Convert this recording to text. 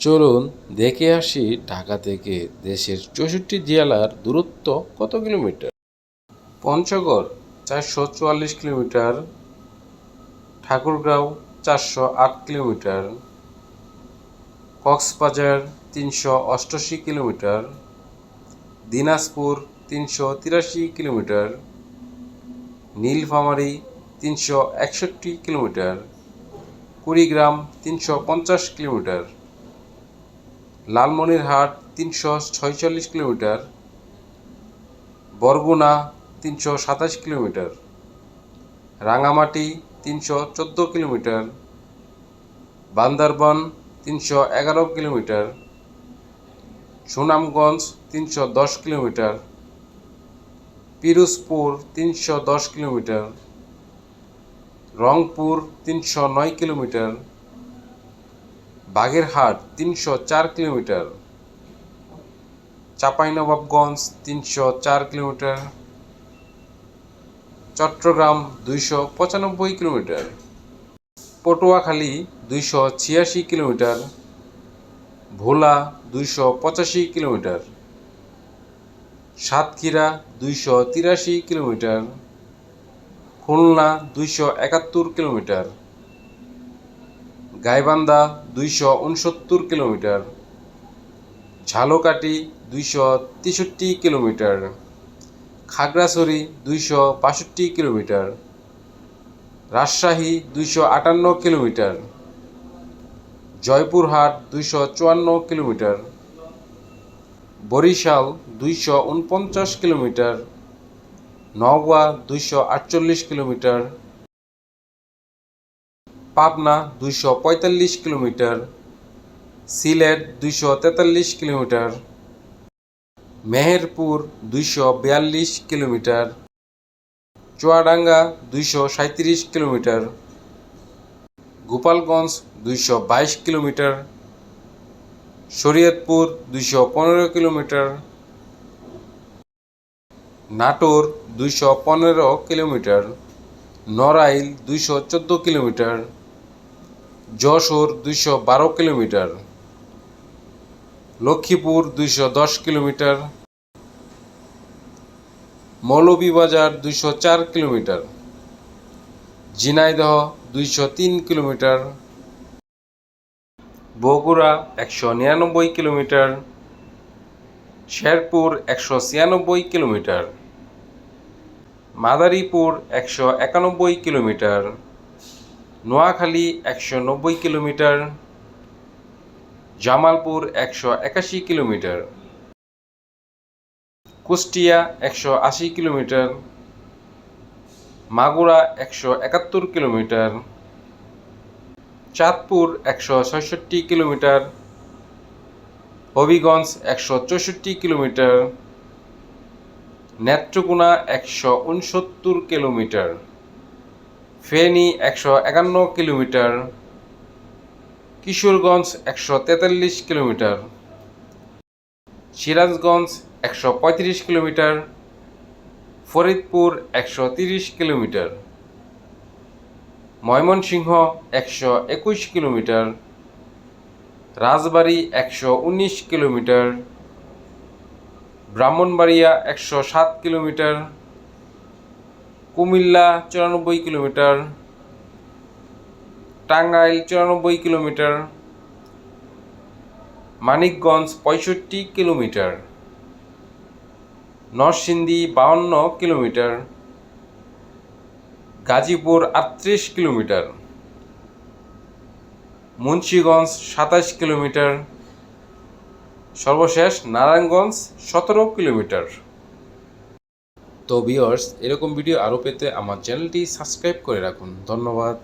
চলুন দেখে আসি ঢাকা থেকে দেশের চৌষট্টি জেলার দূরত্ব কত কিলোমিটার? পঞ্চগড় চারশো চুয়াল্লিশ কিলোমিটার, ঠাকুরগাঁও চারশো আট কিলোমিটার, কক্সবাজার তিনশো অষ্টাশি কিলোমিটার, দিনাজপুর তিনশো তিরাশি কিলোমিটার, নীলফামারী তিনশো একষট্টি কিলোমিটার, কুড়িগ্রাম তিনশো পঞ্চাশ কিলোমিটার। লালমনিরহাট তিনশো ছয়চল্লিশ কিলোমিটার, বরগুনা তিনশো সাতাশ কিলোমিটার, রাঙামাটি তিনশো চোদ্দ কিলোমিটার, বান্দরবন তিনশো এগারো কিলোমিটার, সুনামগঞ্জ তিনশো দশ কিলোমিটার, পিরোজপুর তিনশো দশ কিলোমিটার, রংপুর তিনশো নয় কিলোমিটার বাগেরহাট তিনশো চার কিলোমিটার, চাঁপাইনবাবগঞ্জ তিনশো চার কিলোমিটার, চট্টগ্রাম দুইশো পঁচানব্বই কিলোমিটার, পটুয়াখালী দুইশো ছিয়াশি কিলোমিটার, ভোলা দুইশো পঁচাশি কিলোমিটার, সাতক্ষীরা দুইশো তিরাশি কিলোমিটার, খুলনা দুইশো একাত্তর কিলোমিটার গাইবান্ধা দুইশো উনসত্তর কিলোমিটার, ঝালকাঠি দুইশো কিলোমিটার, খাগড়াছড়ি দুইশো বাষট্টি কিলোমিটার, রাজশাহী দুইশো আটান্ন কিলোমিটার, জয়পুরহাট দুইশো চুয়ান্ন কিলোমিটার, বরিশাল দুইশো উনপঞ্চাশ কিলোমিটার, নওগাঁ দুইশো আটচল্লিশ কিলোমিটার পাবনা দুইশো পঁয়তাল্লিশ কিলোমিটার, সিলেট দুইশো তেতাল্লিশ কিলোমিটার, মেহেরপুর দুইশো বিয়াল্লিশ কিলোমিটার, চুয়াডাঙ্গা দুইশো সাঁত্রিশ কিলোমিটার, গোপালগঞ্জ দুইশো বাইশ কিলোমিটার, শরীয়তপুর দুইশো পনেরো কিলোমিটার, নাটোর দুইশো পনেরো কিলোমিটার, নড়াইল দুইশো চোদ্দ কিলোমিটার যশোর দুইশো বারো কিলোমিটার, লক্ষ্মীপুর দুইশো দশ কিলোমিটার, মৌলভীবাজার দুইশো চার কিলোমিটার, ঝিনাইদহ দুইশো তিন কিলোমিটার, বগুড়া একশো নিরানব্বই কিলোমিটার, শেরপুর একশো ছিয়ানব্বই কিলোমিটার, মাদারীপুর একশো একানব্বই কিলোমিটার নোয়াখালী একশো নব্বই কিলোমিটার, জামালপুর একশো একাশি কিলোমিটার, কুষ্টিয়া একশো আশি কিলোমিটার, মাগুরা একশো একাত্তর কিলোমিটার, চাঁদপুর একশো ছয়ষট্টি কিলোমিটার, হবিগঞ্জ একশো চৌষট্টি কিলোমিটার, নেত্রকোনা একশো উনসত্তর কিলোমিটার। ফেনী একশো একান্ন কিলোমিটার, কিশোরগঞ্জ একশো তেতাল্লিশ কিলোমিটার, সিরাজগঞ্জ একশো পঁয়ত্রিশ কিলোমিটার, ফরিদপুর একশো তিরিশ কিলোমিটার, ময়মনসিংহ একশো একুশ কিলোমিটার, রাজবাড়ী একশো উনিশ কিলোমিটার, ব্রাহ্মণবাড়িয়া একশো সাত কিলোমিটার কুমিল্লা চুরানব্বই কিলোমিটার, টাঙ্গাইল চুরানব্বই কিলোমিটার, মানিকগঞ্জ পঁয়ষট্টি কিলোমিটার, নরসিংদী বাউন্ন কিলোমিটার, গাজীপুর আটত্রিশ কিলোমিটার, মুন্সীগঞ্জ সাতাশ কিলোমিটার, সর্বশেষ নারায়ণগঞ্জ সতেরো কিলোমিটার। তো ভিওর্স এরকম ভিডিও আরও পেতে আমার চ্যানেলটি সাবস্ক্রাইব করে রাখুন। ধন্যবাদ।